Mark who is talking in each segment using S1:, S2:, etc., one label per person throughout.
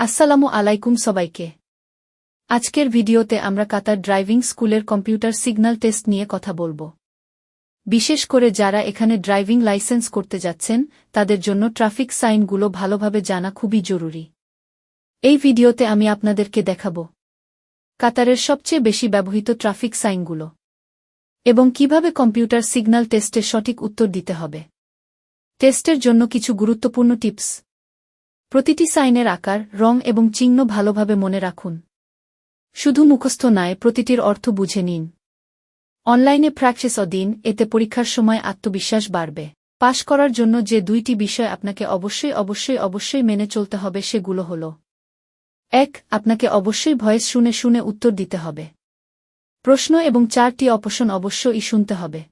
S1: আসসালামু আলাইকুম সবাইকে। আজকের ভিডিওতে আমরা কাতার ড্রাইভিং স্কুলের কম্পিউটার সিগন্যাল টেস্ট নিয়ে কথা বলব। বিশেষ করে যারা এখানে ড্রাইভিং লাইসেন্স করতে যাচ্ছেন, তাদের জন্য ট্রাফিক সাইনগুলো ভালোভাবে জানা খুবই জরুরি। এই ভিডিওতে আমি আপনাদেরকে দেখাব কাতারের সবচেয়ে বেশি ব্যবহৃত ট্রাফিক সাইনগুলো এবং কীভাবে কম্পিউটার সিগন্যাল টেস্টের সঠিক উত্তর দিতে হবে। টেস্টের জন্য কিছু গুরুত্বপূর্ণ টিপস। প্রতিটি সাইনের আকার, রং এবং চিহ্ন ভালোভাবে মনে রাখুন। শুধু মুখস্থ নয়, প্রতিটির অর্থ বুঝে নিন। অনলাইনে প্র্যাকটিস দিন এতে পরীক্ষার সময় আত্মবিশ্বাস বাড়বে। পাশ করার জন্য যে দুইটি বিষয় আপনাকে অবশ্যই অবশ্যই অবশ্যই মেনে চলতে হবে, সেগুলো হল এক, আপনাকে অবশ্যই ভয়েস শুনে শুনে উত্তর দিতে হবে। প্রশ্ন এবং চারটি অপশন অবশ্যই শুনতে হবে।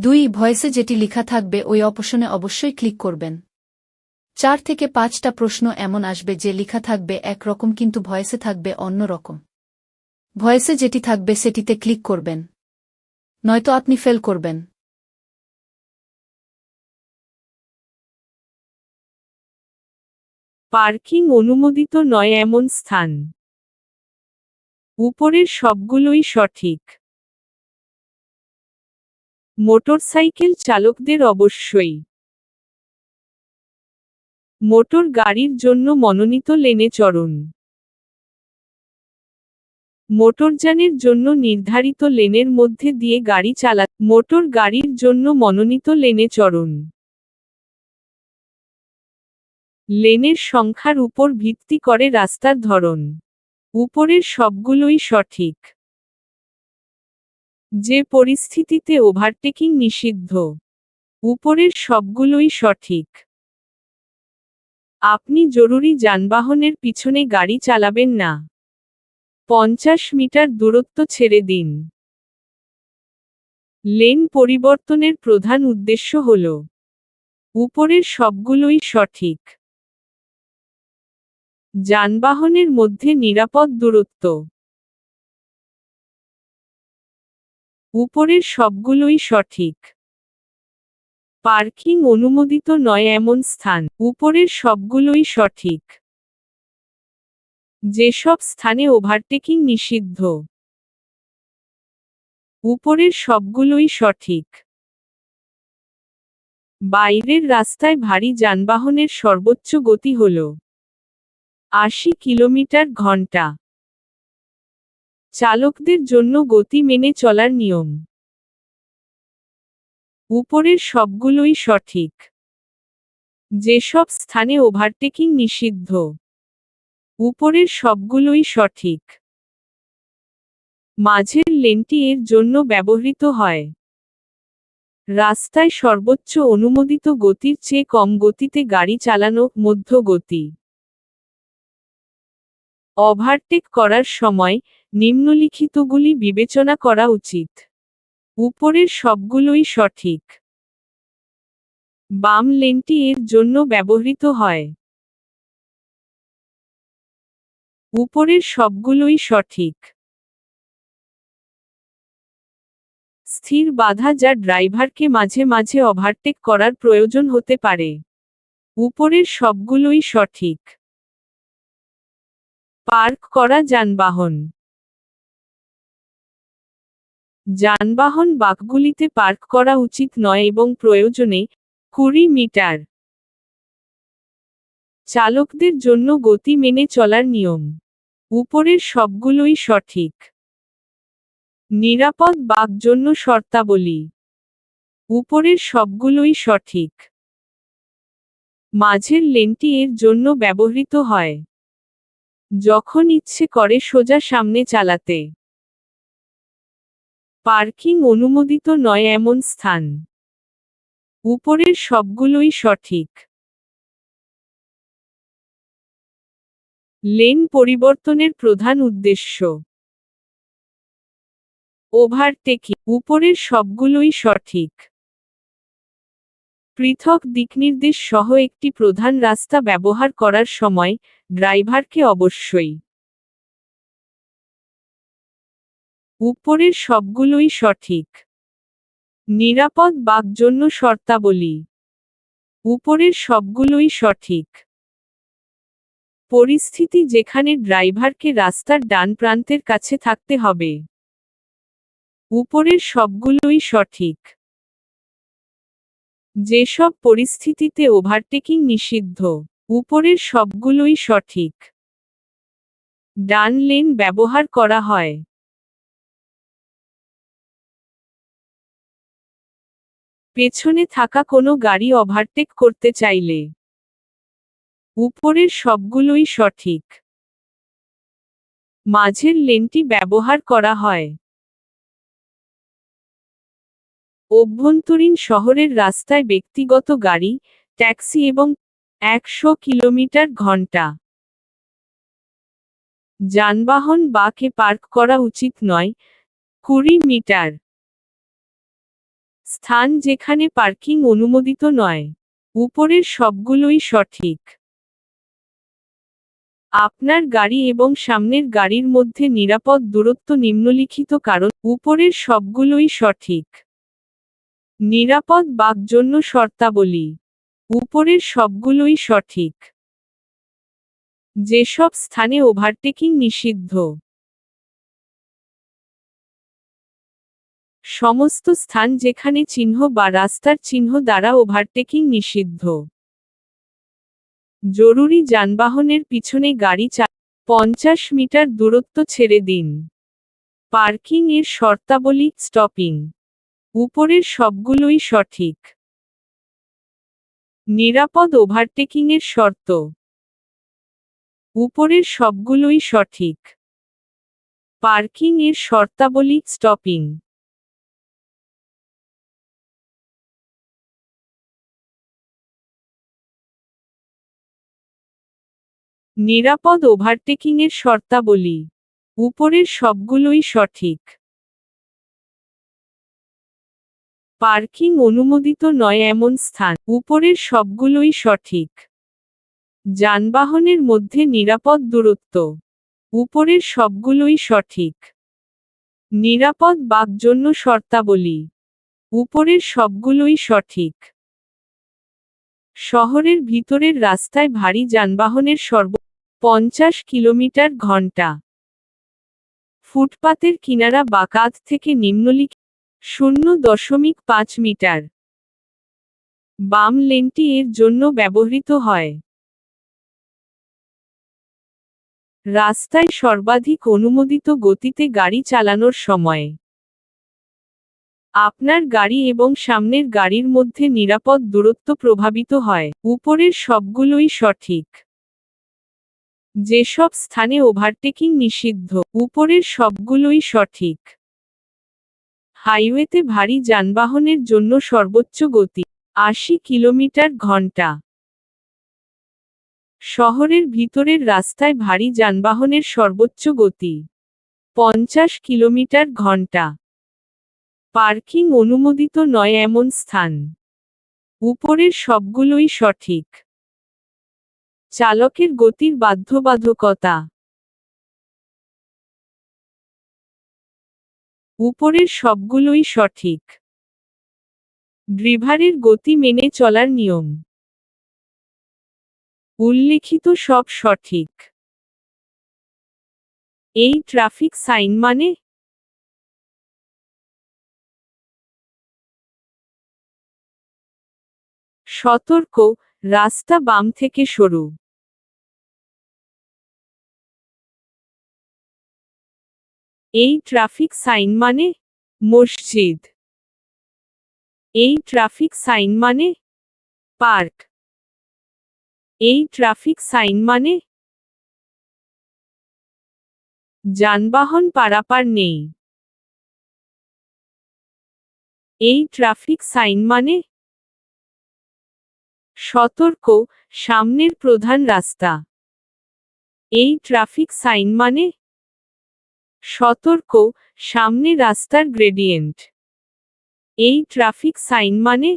S1: দুই, ভয়েসে যেটি লেখা থাকবে, ওই অপশনে অবশ্যই ক্লিক করবেন। চার থেকে পাঁচটা প্রশ্ন এমন আসবে যে লেখা থাকবে একরকম কিন্তু ভয়েসে থাকবে অন্য রকম। ভয়েসে যেটি থাকবে সেটিতে ক্লিক করবেন। নয়তো আপনি ফেল করবেন।
S2: পার্কিং অনুমোদিত নয় এমন স্থান। উপরের সবগুলোই সঠিক। মোটরসাইকেল চালকদের অবশ্যই। মোটর গাড়ির জন্য মনোনীত লেনে চড়ুন। মোটরযানের জন্য নির্ধারিত লেনের মধ্যে দিয়ে গাড়ি চালা, মোটর গাড়ির জন্য মনোনীত লেনে চড়ুন। লেনের সংখ্যার উপর ভিত্তি করে রাস্তার ধরন। উপরের সবগুলোই সঠিক। যে পরিস্থিতিতে ওভারটেকিং নিষিদ্ধ। উপরের সবগুলোই সঠিক। আপনি জরুরি যানবাহনের পিছনে গাড়ি চালাবেন না। পঞ্চাশ মিটার দূরত্ব ছেড়ে দিন। লেন পরিবর্তনের প্রধান উদ্দেশ্য হল, উপরের সবগুলোই সঠিক। যানবাহনের মধ্যে নিরাপদ দূরত্ব। উপরের সবগুলোই সঠিক। পার্কিং অনুমোদিত নয় এমন স্থান। উপরের সবগুলোই সঠিক। যেসব স্থানে ওভারটেকিং নিষিদ্ধ। উপরের সবগুলোই সঠিক। বাইরের রাস্তায় ভারী যানবাহনের সর্বোচ্চ গতি হল আশি কিলোমিটার ঘণ্টা। চালকদের জন্য গতি মেনে চলার নিয়ম। উপরের সবগুলোই সঠিক। যেসব স্থানে ওভারটেকিং নিষিদ্ধ, উপরের সবগুলোই সঠিক। মাঝের লেনটি এর জন্য ব্যবহৃত হয়। রাস্তায় সর্বোচ্চ অনুমোদিত গতির চেয়ে কম গতিতে গাড়ি চালানো মধ্য গতি ওভারটেক করার সময় নিম্নলিখিতগুলি বিবেচনা করা উচিত। উপরের সবগুলোই সঠিক। বাম লেনটি এর জন্য ব্যবহৃত হয়। উপরের সবগুলোই সঠিক। স্থির বাধা যা ড্রাইভারকে মাঝে মাঝে ওভারটেক করার প্রয়োজন হতে পারে। উপরের সবগুলোই সঠিক। পার্ক করা যানবাহন। যানবাহন বাকগুলিতে পার্ক করা উচিত নয় এবং প্রয়োজনে কুড়ি মিটার চালকদের জন্য গতি মেনে চলার নিয়ম। উপরের সবগুলোই সঠিক। নিরাপদ বাক জন্য শর্তাবলী। উপরের সবগুলোই সঠিক। মাঝের লেনটি এর জন্য ব্যবহৃত হয়। যখন ইচ্ছে করে সোজা সামনে চালাতে। পার্কিং অনুমোদিত নয় এমন স্থান। উপরের সবগুলোই সঠিক। লেন পরিবর্তনের প্রধান উদ্দেশ্য। ওভারটেকিং, উপরের সবগুলোই সঠিক। পৃথক দিকনির্দেশ সহ একটি প্রধান রাস্তা ব্যবহার করার সময় ড্রাইভারকে অবশ্যই উপরের সবগুলোই সঠিক। নিরাপদ বাক জন্য শর্তাবলী। উপরের সবগুলোই সঠিক। পরিস্থিতি যেখানে ড্রাইভারকে রাস্তার ডান প্রান্তের কাছে থাকতে হবে। উপরের সবগুলোই সঠিক। যেসব পরিস্থিতিতে ওভারটেকিং নিষিদ্ধ, উপরের সবগুলোই সঠিক। ডান লেন ব্যবহার করা হয়। পেছনে থাকা কোনো গাড়ি ওভারটেক করতে চাইলে। উপরের সবগুলোই সঠিক। মাঝের লেনটি ব্যবহার করা হয়। অভ্যন্তরীণ শহরের রাস্তায় ব্যক্তিগত গাড়ি, ট্যাক্সি এবং একশো কিলোমিটার ঘণ্টা। যানবাহন বাকে পার্ক করা উচিত নয়, কুড়ি মিটার। স্থান যেখানে পার্কিং অনুমোদিত নয়। উপরের সবগুলোই সঠিক। আপনার গাড়ি এবং সামনের গাড়ির মধ্যে নিরাপদ দূরত্ব নিম্নলিখিত কারণ, উপরের সবগুলোই সঠিক। নিরাপদ বাক জন্য শর্তাবলী। উপরের সবগুলোই সঠিক। যেসব স্থানে ওভারটেকিং নিষিদ্ধ। সমস্ত স্থান যেখানে চিহ্ন বা রাস্তার চিহ্ন দ্বারা ওভারটেকিং নিষিদ্ধ। জরুরি যানবাহনের পিছনে গাড়ি চা পঞ্চাশ মিটার দূরত্ব ছেড়ে দিন। পার্কিং এর শর্তাবলী স্টপিং। উপরের সবগুলোই সঠিক। নিরাপদ ওভারটেকিংয়ের শর্ত। উপরের সবগুলোই সঠিক। পার্কিং এর শর্তাবলী স্টপিং। নিরাপদ ওভারটেকিংয়ের শর্তাবলী। উপরের সবগুলোই সঠিক। পার্কিং অনুমোদিত নয় এমন স্থান। উপরের সবগুলোই সঠিক। যানবাহনের মধ্যে নিরাপদ দূরত্ব। উপরের সবগুলোই সঠিক। নিরাপদ বাক জন্য শর্তাবলী। উপরের সবগুলোই সঠিক। শহরের ভিতরের রাস্তায় ভারী যানবাহনের সর্ব পঞ্চাশ কিলোমিটার ঘণ্টা। ফুটপাতের কিনারা বা কাঁধ থেকে নিম্নলিখিত শূন্য দশমিক পাঁচ মিটার। বাম লেনটি এর জন্য ব্যবহৃত হয়। রাস্তায় সর্বাধিক অনুমোদিত গতিতে গাড়ি চালানোর সময়। আপনার গাড়ি এবং সামনের গাড়ির মধ্যে নিরাপদ দূরত্ব প্রভাবিত হয়। উপরের সবগুলোই সঠিক। যেসব স্থানে ওভারটেকিং নিষিদ্ধ, উপরের সবগুলোই সঠিক। হাইওয়েতে ভারী যানবাহনের জন্য সর্বোচ্চ গতি, আশি কিলোমিটার ঘণ্টা। শহরের ভিতরের রাস্তায় ভারী যানবাহনের সর্বোচ্চ গতি, পঞ্চাশ কিলোমিটার ঘণ্টা। পার্কিং অনুমোদিত নয় এমন স্থান। উপরের সবগুলোই সঠিক। চালকের গতির বাধ্যবাধকতা। উপরের সবগুলোই সঠিক। ড্রিভারের গতি মেনে চলার নিয়ম। উল্লিখিত সব সঠিক। এই ট্রাফিক সাইন মানে? সতর্ক, রাস্তা বাম থেকে সরু। এই ট্রাফিক সাইন মানে মসজিদ। এই ট্রাফিক সাইন মানে পার্ক। এই ট্রাফিক সাইন মানে যানবাহন পারাপার নেই। এই ট্রাফিক সাইন মানে সতর্ক, সামনের প্রধান রাস্তা। এই ট্রাফিক সাইন মানে সতর্ক, সামনে রাস্তার গ্রেডিয়েন্ট এই ট্রাফিক সাইন মানে?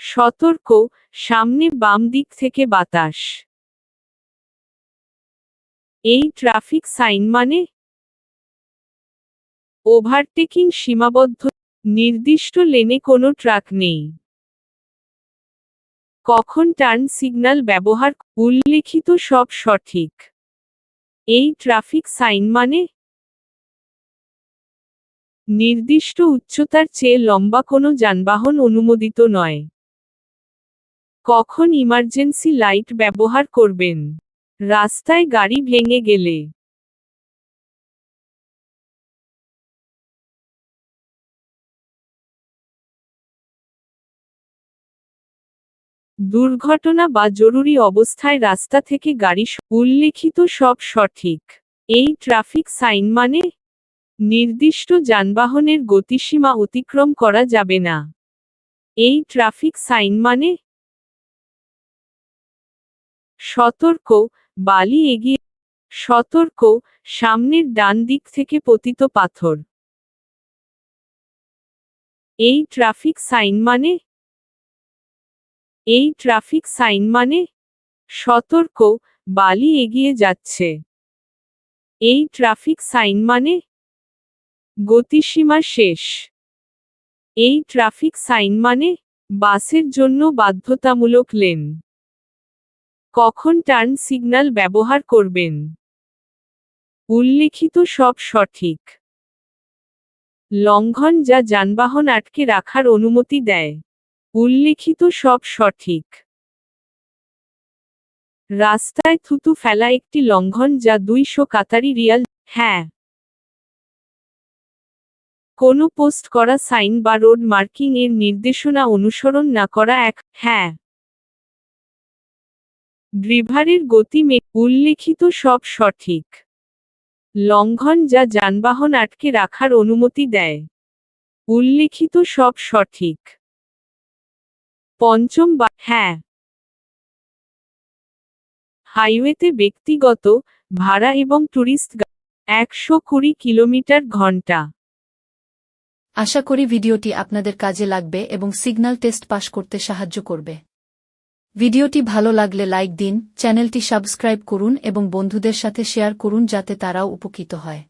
S2: সতর্ক, সামনে বাম দিক থেকে বাতাস। এই ট্রাফিক সাইন মানে? ওভারটেকিং সীমাবদ্ধ, নির্দিষ্ট লেনে কোনো ট্রাক নেই। কখন টার্ন সিগন্যাল ব্যবহার, উল্লেখিত সব সঠিক। এই ট্রাফিক সাইন মানে? নির্দিষ্ট উচ্চতার চেয়ে লম্বা কোনো যানবাহন অনুমোদিত নয়। কখন ইমার্জেন্সি লাইট ব্যবহার করবেন? রাস্তায় গাড়ি ভেঙে গেলে। দুর্ঘটনা বা জরুরি অবস্থায় রাস্তা থেকে গাড়ি উল্লেখিত সব সঠিক। এই ট্রাফিক সাইন মানে নির্দিষ্ট যানবাহনের গতিসীমা অতিক্রম করা যাবে না। এই ট্রাফিক সাইন মানে সতর্ক, বালি এগিয়ে সতর্ক, সামনের ডান দিক থেকে পতিত পাথর। এই ট্রাফিক সাইন মানে এই ট্রাফিক সাইন মানে? সতর্ক, বালি এগিয়ে যাচ্ছে। এই ট্রাফিক সাইন মানে? গতিসীমা শেষ। এই ট্রাফিক সাইন মানে? বাসের জন্য বাধ্যতামূলক লেন। কখন টার্ন সিগন্যাল ব্যবহার করবেন? উল্লেখিত সব সঠিক। লঙ্ঘন যা যানবাহন আটকে রাখার অনুমতি দেয়। উল্লেখিত সব সঠিক। রাস্তায় থুতু ফেলা একটি লঙ্ঘন যা দুইশো কাতারি রিয়াল হ্যাঁ। কোনো পোস্ট করা সাইন বা রোড মার্কিং এর নির্দেশনা অনুসরণ না করা এক হ্যাঁ। ড্রিভারের গতি মে, উল্লিখিত সব সঠিক। লঙ্ঘন যা যানবাহন আটকে রাখার অনুমতি দেয়। উল্লিখিত সব সঠিক। পঞ্চম বা হ্যাঁ। হাইওয়েতে ব্যক্তিগত, ভাড়া এবং ট্যুরিস্ট একশো কুড়ি কিলোমিটার ঘণ্টা।
S1: আশা করি ভিডিওটি আপনাদের কাজে লাগবে এবং সিগন্যাল টেস্ট পাশ করতে সাহায্য করবে। ভিডিওটি ভালো লাগলে লাইক দিন, চ্যানেলটি সাবস্ক্রাইব করুন এবং বন্ধুদের সাথে শেয়ার করুন যাতে তারাও উপকৃত হয়।